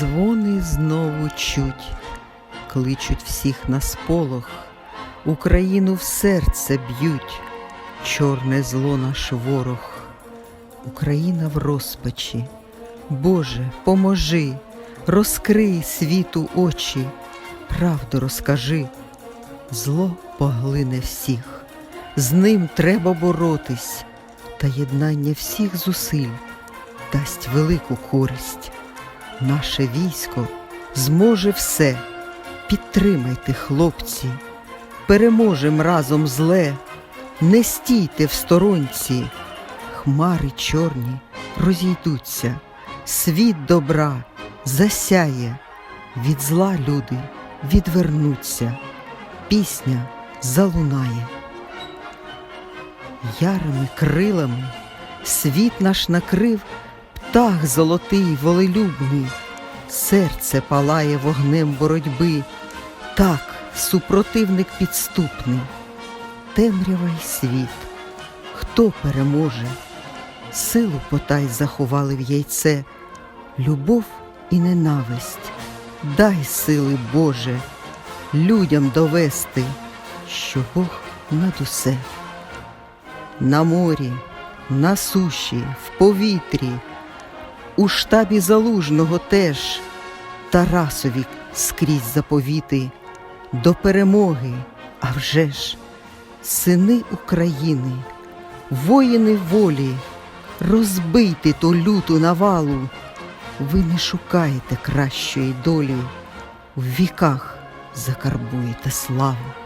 Дзвони знову чуть, кличуть всіх на сполох, Україну в серце б'ють, чорне зло наш ворог. Україна в розпачі. Боже, поможи, розкрий світу очі, правду розкажи, зло поглине всіх, з ним треба боротись, та єднання всіх зусиль дасть велику користь. Наше військо зможе все. Підтримайте, хлопці, переможем разом зле, не стійте в сторонці, хмари чорні розійдуться, світ добра засяє, від зла люди відвернуться, пісня залунає. Ярими крилами світ наш накрив птах золотий, волелюбний, серце палає вогнем боротьби, так, супротивник підступний, темрява й світ, хто переможе? Силу потай заховали в яйце, любов і ненависть, дай сили, Боже, людям довести, що Бог над усе. На морі, на суші, в повітрі, у штабі залужного теж Тарасові скрізь заповіти. До перемоги, а вже ж, сини України, воїни волі, розбийте ту люту навалу, ви не шукаєте кращої долі, в віках закарбуєте славу.